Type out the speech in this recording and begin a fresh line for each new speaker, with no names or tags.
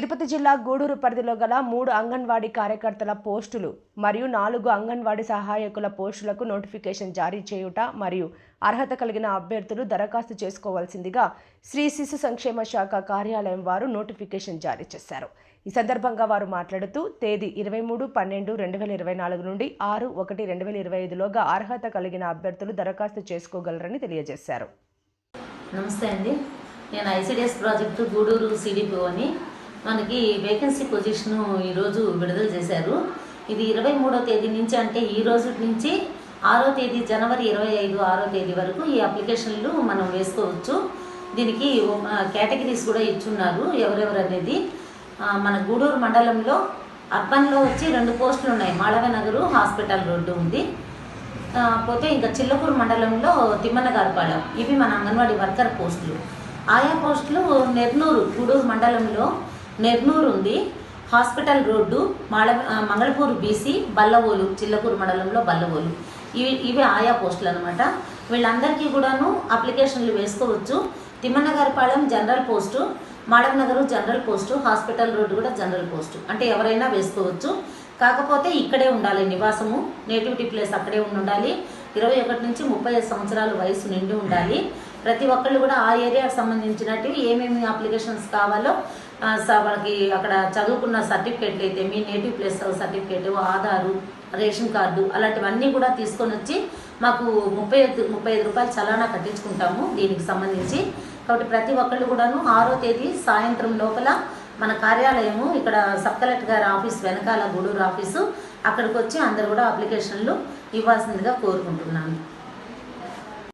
తిరుపతి జిల్లా గూడూరు పరిధిలో గల మూడు అంగన్వాడీ కార్యకర్తల పోస్టులు మరియు నాలుగు అంగన్వాడీ సహాయకుల పోస్టులకు నోటిఫికేషన్ జారీ చేయుట మరియు అర్హత కలిగిన అభ్యర్థులు దరఖాస్తు చేసుకోవాల్సిందిగా శ్రీ శిశు సంక్షేమ శాఖ కార్యాలయం వారు నోటిఫికేషన్ జారీ చేశారు. ఈ సందర్భంగా వారు మాట్లాడుతూ తేదీ ఇరవై మూడు పన్నెండు రెండు వేల ఇరవై నాలుగు నుండి ఆరు ఒకటి రెండు వేల ఇరవై ఐదులోగా అర్హత కలిగిన అభ్యర్థులు దరఖాస్తు చేసుకోగలరని తెలియజేశారు.
నమస్తే అండి. నేను ఐసిడిఎస్ ప్రాజెక్టు గూడూరు సిడిపిఓని. మనకి వేకెన్సీ పొజిషను ఈరోజు విడుదల చేశారు. ఇది ఇరవై మూడో తేదీ నుంచి అంటే ఈ రోజు నుంచి ఆరో తేదీ జనవరి ఇరవై ఐదు ఆరో తేదీ వరకు ఈ అప్లికేషన్లు మనం వేసుకోవచ్చు. దీనికి కేటగిరీస్ కూడా ఇచ్చున్నారు ఎవరెవరు అనేది. మన గూడూరు మండలంలో అర్బన్లో వచ్చి రెండు పోస్టులు ఉన్నాయి. మాళవ నగరు హాస్పిటల్ రోడ్డు ఉంది. పోతే ఇంకా చిల్లకూరు మండలంలో తిమ్మనగారుపాలెం ఇవి మన అంగన్వాడీ వర్కర్ పోస్టులు. ఆయా పోస్టులు నెర్నూరు గూడూరు మండలంలో నెర్నూరు ఉంది. హాస్పిటల్ రోడ్డు మాళ మంగళపూర్ మంగళపూరు బీసీ బల్లవోలు చిల్లకూరు మండలంలో బల్లవోలు. ఇవి ఇవి ఆయా పోస్టులు అనమాట వీళ్ళందరికీ కూడాను అప్లికేషన్లు వేసుకోవచ్చు. Thimmannagaripalem general post Madavanagaru general post hospital road కూడా జనరల్ పోస్టు. అంటే ఎవరైనా వేసుకోవచ్చు. కాకపోతే ఇక్కడే ఉండాలి నివాసము. నేటివిటీ ప్లేస్ అక్కడే ఉండి ఉండాలి ఇరవై ఒకటి నుంచి ముప్పై ఐదు సంవత్సరాల వయసు నిండి ఉండాలి. ప్రతి ఒక్కళ్ళు కూడా ఆ ఏరియాకి సంబంధించినట్టు ఏమేమి అప్లికేషన్స్ కావాలో స- వాళ్ళకి అక్కడ చదువుకున్న సర్టిఫికేట్లు అయితే మీ native place certificate Aadhaar ration card అలాంటివన్నీ కూడా తీసుకొని వచ్చి మాకు ముప్పై ఐదు ముప్పై ఐదు రూపాయలు చలానా కట్టించుకుంటాము దీనికి సంబంధించి. కాబట్టి ప్రతి ఒక్కళ్ళు కూడాను ఆరో తేదీ సాయంత్రం లోపల మన కార్యాలయము ఇక్కడ సబ్ కలెక్టర్ గారి ఆఫీస్ వెనకాల గూడూరు ఆఫీసు అక్కడికి వచ్చి అందరు కూడా అప్లికేషన్లు ఇవ్వాల్సిందిగా కోరుకుంటున్నాను.